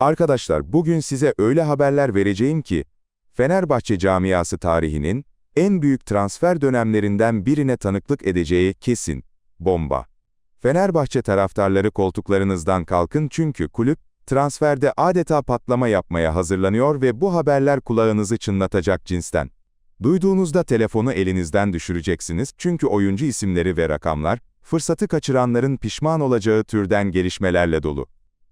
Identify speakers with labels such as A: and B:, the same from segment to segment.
A: Arkadaşlar bugün size öyle haberler vereceğim ki, Fenerbahçe camiası tarihinin en büyük transfer dönemlerinden birine tanıklık edeceği kesin. Bomba. Fenerbahçe taraftarları koltuklarınızdan kalkın çünkü kulüp, transferde adeta patlama yapmaya hazırlanıyor ve bu haberler kulağınızı çınlatacak cinsten. Duyduğunuzda telefonu elinizden düşüreceksiniz çünkü oyuncu isimleri ve rakamlar, fırsatı kaçıranların pişman olacağı türden gelişmelerle dolu.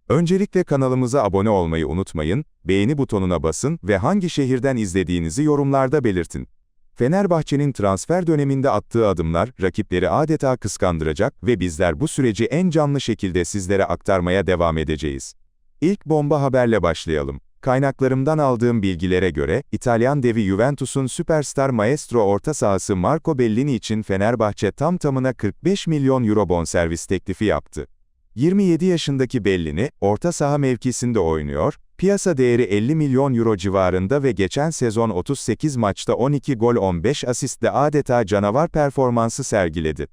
A: Öncelikle kanalımıza abone olmayı unutmayın, beğeni butonuna basın ve hangi şehirden izlediğinizi yorumlarda belirtin. Fenerbahçe'nin transfer döneminde attığı adımlar, rakipleri adeta kıskandıracak ve bizler bu süreci en canlı şekilde sizlere aktarmaya devam edeceğiz. İlk bomba haberle başlayalım. Kaynaklarımdan aldığım bilgilere göre, İtalyan devi Juventus'un süperstar maestro orta sahası Marco Bellini için Fenerbahçe tam tamına 45 milyon euro bonservis teklifi yaptı. 27 yaşındaki Bellini, orta saha mevkisinde oynuyor, piyasa değeri 50 milyon euro civarında ve geçen sezon 38 maçta 12 gol 15 asistle adeta canavar performansı sergiledi.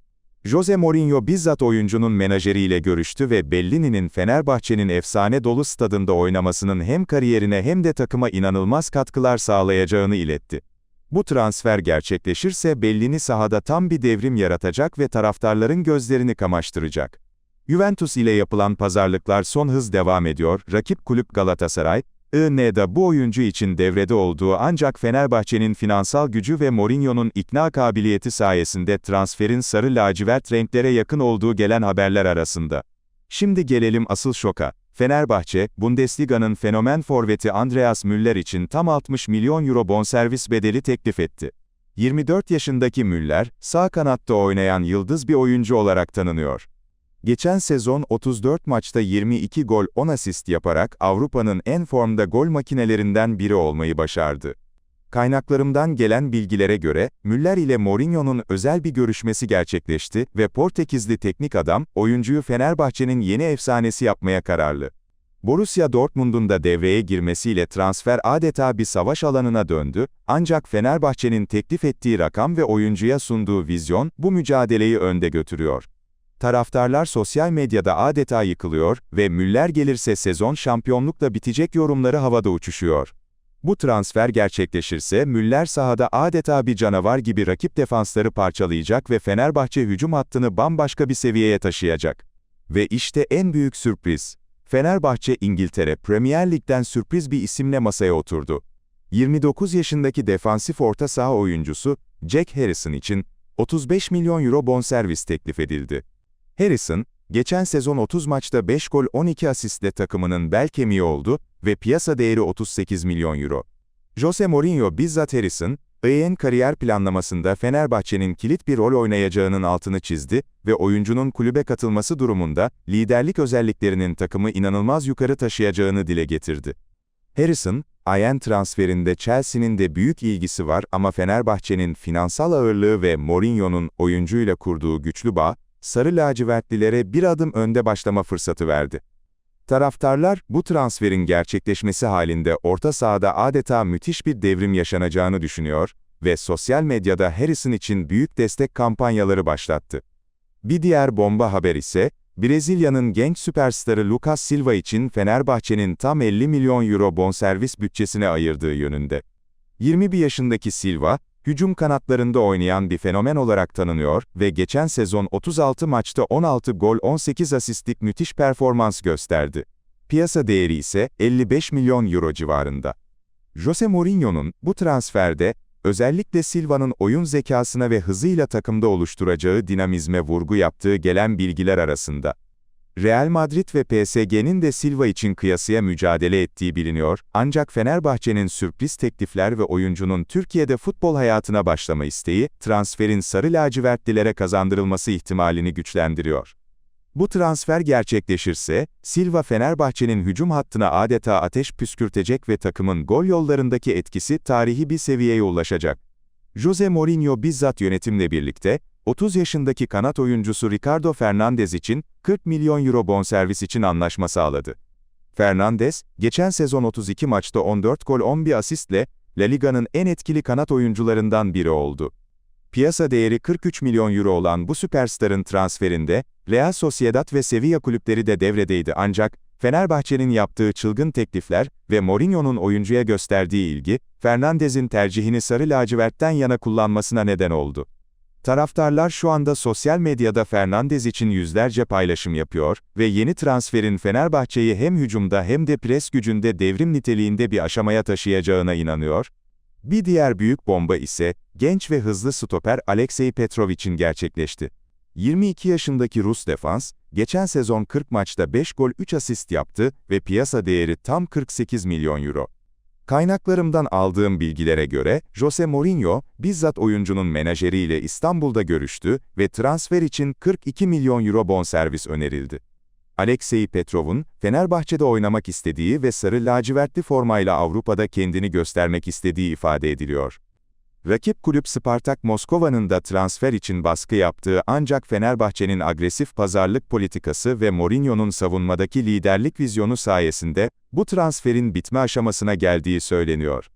A: Jose Mourinho bizzat oyuncunun menajeriyle görüştü ve Bellini'nin Fenerbahçe'nin efsane dolu stadında oynamasının hem kariyerine hem de takıma inanılmaz katkılar sağlayacağını iletti. Bu transfer gerçekleşirse Bellini sahada tam bir devrim yaratacak ve taraftarların gözlerini kamaştıracak. Juventus ile yapılan pazarlıklar son hız devam ediyor, rakip kulüp Galatasaray, IN'da bu oyuncu için devrede olduğu ancak Fenerbahçe'nin finansal gücü ve Mourinho'nun ikna kabiliyeti sayesinde transferin sarı lacivert renklere yakın olduğu gelen haberler arasında. Şimdi gelelim asıl şoka. Fenerbahçe, Bundesliga'nın fenomen forveti Andreas Müller için tam 60 milyon euro bonservis bedeli teklif etti. 24 yaşındaki Müller, sağ kanatta oynayan yıldız bir oyuncu olarak tanınıyor. Geçen sezon 34 maçta 22 gol 10 asist yaparak Avrupa'nın en formda gol makinelerinden biri olmayı başardı. Kaynaklarımdan gelen bilgilere göre, Müller ile Mourinho'nun özel bir görüşmesi gerçekleşti ve Portekizli teknik adam, oyuncuyu Fenerbahçe'nin yeni efsanesi yapmaya kararlı. Borussia Dortmund'un da devreye girmesiyle transfer adeta bir savaş alanına döndü, ancak Fenerbahçe'nin teklif ettiği rakam ve oyuncuya sunduğu vizyon, bu mücadeleyi önde götürüyor. Taraftarlar sosyal medyada adeta yıkılıyor ve Müller gelirse sezon şampiyonlukla bitecek yorumları havada uçuşuyor. Bu transfer gerçekleşirse Müller sahada adeta bir canavar gibi rakip defansları parçalayacak ve Fenerbahçe hücum hattını bambaşka bir seviyeye taşıyacak. Ve işte en büyük sürpriz. Fenerbahçe İngiltere Premier Lig'den sürpriz bir isimle masaya oturdu. 29 yaşındaki defansif orta saha oyuncusu Jack Harrison için 35 milyon euro bonservis teklif edildi. Harrison, geçen sezon 30 maçta 5 gol 12 asistle takımının bel kemiği oldu ve piyasa değeri 38 milyon euro. Jose Mourinho bizzat Harrison, EYN kariyer planlamasında Fenerbahçe'nin kilit bir rol oynayacağının altını çizdi ve oyuncunun kulübe katılması durumunda liderlik özelliklerinin takımı inanılmaz yukarı taşıyacağını dile getirdi. Harrison, Ayen transferinde Chelsea'nin de büyük ilgisi var ama Fenerbahçe'nin finansal ağırlığı ve Mourinho'nun oyuncuyla kurduğu güçlü bağ, sarı lacivertlilere bir adım önde başlama fırsatı verdi. Taraftarlar, bu transferin gerçekleşmesi halinde orta sahada adeta müthiş bir devrim yaşanacağını düşünüyor ve sosyal medyada Harrison için büyük destek kampanyaları başlattı. Bir diğer bomba haber ise, Brezilya'nın genç süperstarı Lucas Silva için Fenerbahçe'nin tam 50 milyon euro bonservis bütçesine ayırdığı yönünde. 21 yaşındaki Silva, hücum kanatlarında oynayan bir fenomen olarak tanınıyor ve geçen sezon 36 maçta 16 gol 18 asistlik müthiş performans gösterdi. Piyasa değeri ise 55 milyon euro civarında. Jose Mourinho'nun bu transferde özellikle Silva'nın oyun zekasına ve hızıyla takımda oluşturacağı dinamizme vurgu yaptığı gelen bilgiler arasında. Real Madrid ve PSG'nin de Silva için kıyasıya mücadele ettiği biliniyor, ancak Fenerbahçe'nin sürpriz teklifler ve oyuncunun Türkiye'de futbol hayatına başlama isteği, transferin sarı lacivertlilere kazandırılması ihtimalini güçlendiriyor. Bu transfer gerçekleşirse, Silva Fenerbahçe'nin hücum hattına adeta ateş püskürtecek ve takımın gol yollarındaki etkisi tarihi bir seviyeye ulaşacak. Jose Mourinho bizzat yönetimle birlikte, 30 yaşındaki kanat oyuncusu Ricardo Fernandez için 40 milyon euro bonservis için anlaşma sağladı. Fernandez, geçen sezon 32 maçta 14 gol 11 asistle La Liga'nın en etkili kanat oyuncularından biri oldu. Piyasa değeri 43 milyon euro olan bu süperstarın transferinde, Real Sociedad ve Sevilla kulüpleri de devredeydi ancak, Fenerbahçe'nin yaptığı çılgın teklifler ve Mourinho'nun oyuncuya gösterdiği ilgi, Fernandez'in tercihini sarı lacivertten yana kullanmasına neden oldu. Taraftarlar şu anda sosyal medyada Fernandez için yüzlerce paylaşım yapıyor ve yeni transferin Fenerbahçe'yi hem hücumda hem de pres gücünde devrim niteliğinde bir aşamaya taşıyacağına inanıyor. Bir diğer büyük bomba ise, genç ve hızlı stoper Alexey Petrovic'in gerçekleşti. 22 yaşındaki Rus defans, geçen sezon 40 maçta 5 gol 3 asist yaptı ve piyasa değeri tam 48 milyon euro. Kaynaklarımdan aldığım bilgilere göre, Jose Mourinho, bizzat oyuncunun menajeriyle İstanbul'da görüştü ve transfer için 42 milyon euro bonservis önerildi. Alexey Petrov'un, Fenerbahçe'de oynamak istediği ve sarı lacivertli formayla Avrupa'da kendini göstermek istediği ifade ediliyor. Rakip kulüp Spartak Moskova'nın da transfer için baskı yaptığı ancak Fenerbahçe'nin agresif pazarlık politikası ve Mourinho'nun savunmadaki liderlik vizyonu sayesinde, bu transferin bitme aşamasına geldiği söyleniyor.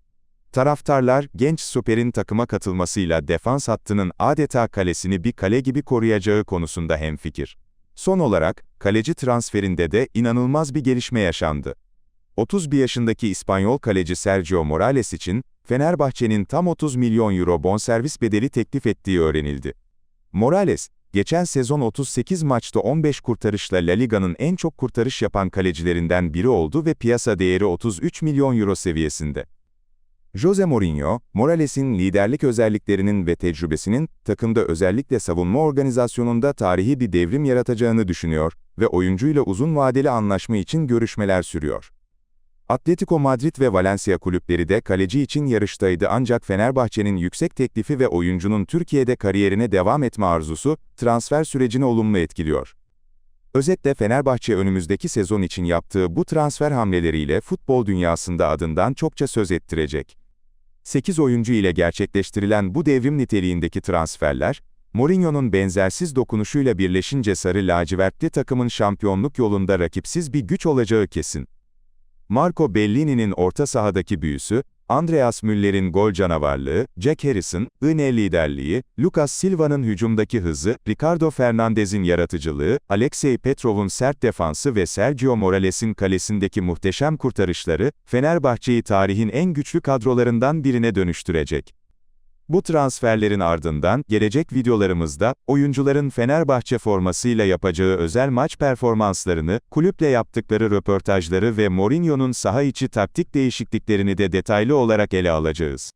A: Taraftarlar, genç stoperin takıma katılmasıyla defans hattının adeta kalesini bir kale gibi koruyacağı konusunda hemfikir. Son olarak, kaleci transferinde de inanılmaz bir gelişme yaşandı. 31 yaşındaki İspanyol kaleci Sergio Morales için, Fenerbahçe'nin tam 30 milyon euro bonservis bedeli teklif ettiği öğrenildi. Morales, geçen sezon 38 maçta 15 kurtarışla La Liga'nın en çok kurtarış yapan kalecilerinden biri oldu ve piyasa değeri 33 milyon euro seviyesinde. Jose Mourinho, Morales'in liderlik özelliklerinin ve tecrübesinin, takımda özellikle savunma organizasyonunda tarihi bir devrim yaratacağını düşünüyor ve oyuncuyla uzun vadeli anlaşma için görüşmeler sürüyor. Atletico Madrid ve Valencia kulüpleri de kaleci için yarıştaydı ancak Fenerbahçe'nin yüksek teklifi ve oyuncunun Türkiye'de kariyerine devam etme arzusu, transfer sürecini olumlu etkiliyor. Özetle Fenerbahçe önümüzdeki sezon için yaptığı bu transfer hamleleriyle futbol dünyasında adından çokça söz ettirecek. 8 oyuncu ile gerçekleştirilen bu devrim niteliğindeki transferler, Mourinho'nun benzersiz dokunuşuyla birleşince sarı lacivertli takımın şampiyonluk yolunda rakipsiz bir güç olacağı kesin. Marco Bellini'nin orta sahadaki büyüsü, Andreas Müller'in gol canavarlığı, Jack Harrison, Ine liderliği, Lucas Silva'nın hücumdaki hızı, Ricardo Fernandez'in yaratıcılığı, Alexey Petrov'un sert defansı ve Sergio Morales'in kalesindeki muhteşem kurtarışları, Fenerbahçe'yi tarihin en güçlü kadrolarından birine dönüştürecek. Bu transferlerin ardından, gelecek videolarımızda, oyuncuların Fenerbahçe formasıyla yapacağı özel maç performanslarını, kulüple yaptıkları röportajları ve Mourinho'nun saha içi taktik değişikliklerini de detaylı olarak ele alacağız.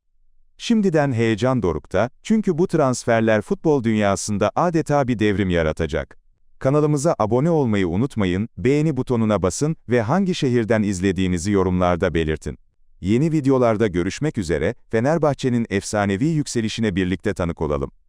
A: Şimdiden heyecan dorukta, çünkü bu transferler futbol dünyasında adeta bir devrim yaratacak. Kanalımıza abone olmayı unutmayın, beğeni butonuna basın ve hangi şehirden izlediğinizi yorumlarda belirtin. Yeni videolarda görüşmek üzere, Fenerbahçe'nin efsanevi yükselişine birlikte tanık olalım.